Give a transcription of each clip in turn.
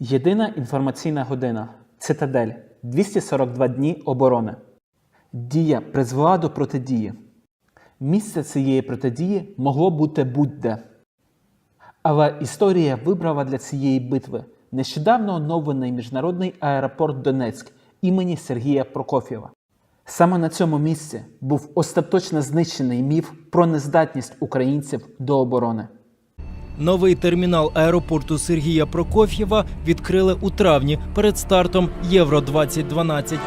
Єдина інформаційна година. Цитадель. 242 дні оборони. Дія призвела до протидії. Місце цієї протидії могло бути будь-де. Але історія вибрала для цієї битви нещодавно оновлений міжнародний аеропорт Донецьк імені Сергія Прокоф'єва. Саме на цьому місці був остаточно знищений міф про нездатність українців до оборони. Новий термінал аеропорту Сергія Прокоф'єва відкрили у травні перед стартом Євро 2012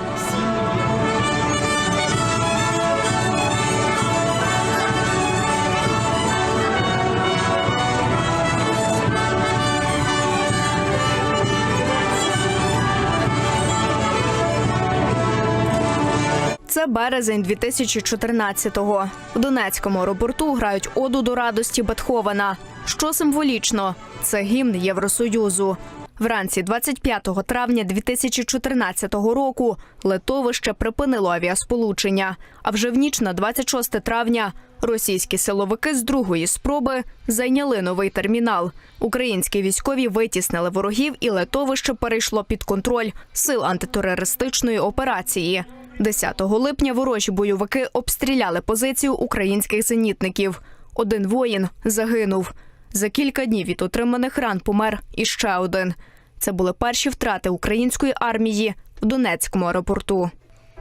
Це березень 2014-го. В Донецькому аеропорту грають оду до радості Бетховена. Що символічно, це гімн Євросоюзу. Вранці 25 травня 2014 року литовище припинило авіасполучення. А вже в ніч на 26 травня російські силовики з другої спроби зайняли новий термінал. Українські військові витіснили ворогів, і литовище перейшло під контроль сил антитерористичної операції. 10 липня ворожі бойовики обстріляли позицію українських зенітників. Один воїн загинув. За кілька днів від отриманих ран помер іще один. Це були перші втрати української армії в Донецькому аеропорту.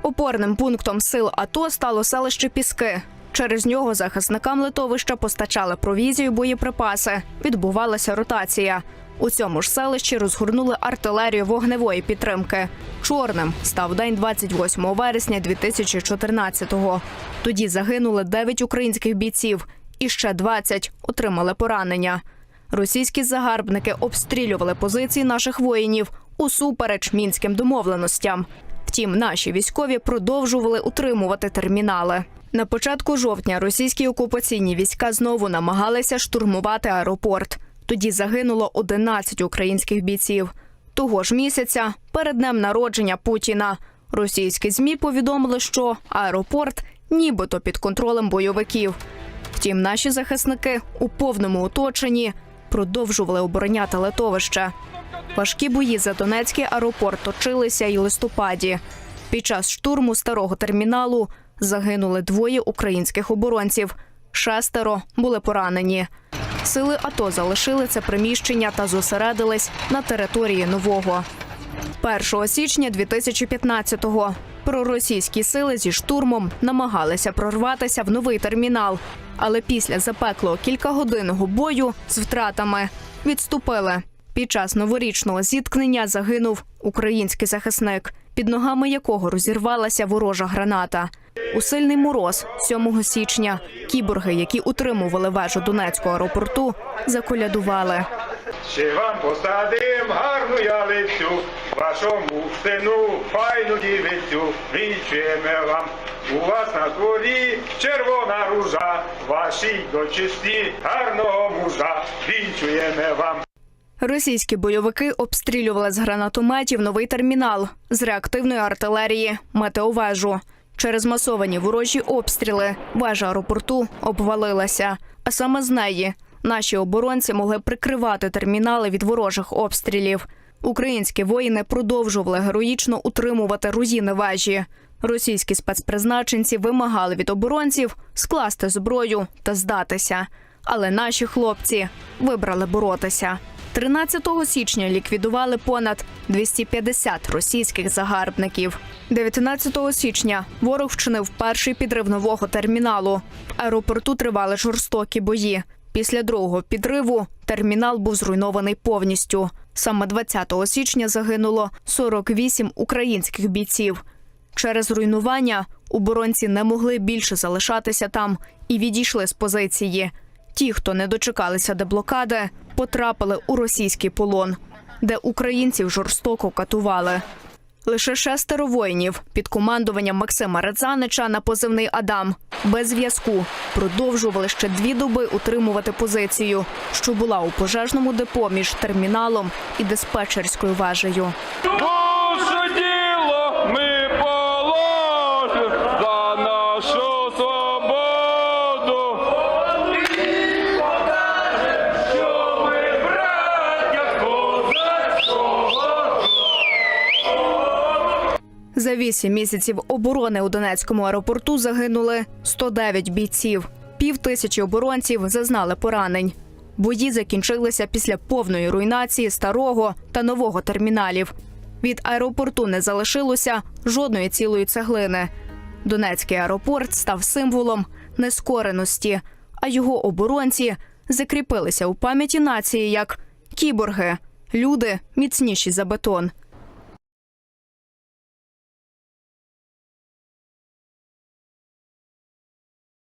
Опорним пунктом сил АТО стало селище Піски. Через нього захисникам литовища постачали провізію, боєприпаси. Відбувалася ротація. У цьому ж селищі розгорнули артилерію вогневої підтримки. Чорним став день 28 вересня 2014-го. Тоді загинули 9 українських бійців, і ще 20 отримали поранення. Російські загарбники обстрілювали позиції наших воїнів усупереч мінським домовленостям. Втім, наші військові продовжували утримувати термінали. На початку жовтня російські окупаційні війська знову намагалися штурмувати аеропорт. Тоді загинуло 11 українських бійців. Того ж місяця, перед днем народження Путіна, російські змі повідомили, що аеропорт нібито під контролем бойовиків. Втім, наші захисники у повному оточенні продовжували обороняти литовище. Важкі бої за Донецький аеропорт точилися і листопаді. Під час штурму старого терміналу загинули двоє українських оборонців. Шестеро були поранені. Сили АТО залишили це приміщення та зосередились на території нового. 1 січня 2015-го проросійські сили зі штурмом намагалися прорватися в новий термінал, але після запеклого кількагодинного бою з втратами відступили. Під час новорічного зіткнення загинув український захисник, під ногами якого розірвалася ворожа граната. У сильний мороз 7 січня кіборги, які утримували вежу Донецького аеропорту, заколядували. Ще вам посадим гарну ялицю, вашому сину файну дівицю, вінчуємо вам. У вас на дворі червона ружа, вашій дочисті гарного мужа, вінчуємо вам. Російські бойовики обстрілювали з гранатометів новий термінал з реактивної артилерії, метеовежу. Через масовані ворожі обстріли вежа аеропорту обвалилася. А саме з неї наші оборонці могли прикривати термінали від ворожих обстрілів. Українські воїни продовжували героїчно утримувати руїни вежі. Російські спецпризначенці вимагали від оборонців скласти зброю та здатися. Але наші хлопці вибрали боротися. 13 січня ліквідували понад 250 російських загарбників. 19 січня ворог вчинив перший підрив нового терміналу. В аеропорту тривали жорстокі бої. Після другого підриву термінал був зруйнований повністю. Саме 20 січня загинуло 48 українських бійців. Через руйнування оборонці не могли більше залишатися там і відійшли з позиції. Ті, хто не дочекалися деблокади, потрапили у російський полон, де українців жорстоко катували. Лише шестеро воїнів під командуванням Максима Радзанича на позивний Адам. Без зв'язку. Продовжували ще дві доби утримувати позицію, що була у пожежному депо між терміналом і диспетчерською вежею. Наше За вісім місяців оборони у Донецькому аеропорту загинули 109 бійців. Пів тисячі оборонців зазнали поранень. Бої закінчилися після повної руйнації старого та нового терміналів. Від аеропорту не залишилося жодної цілої цеглини. Донецький аеропорт став символом нескореності, а його оборонці закріпилися у пам'яті нації як кіборги, люди міцніші за бетон.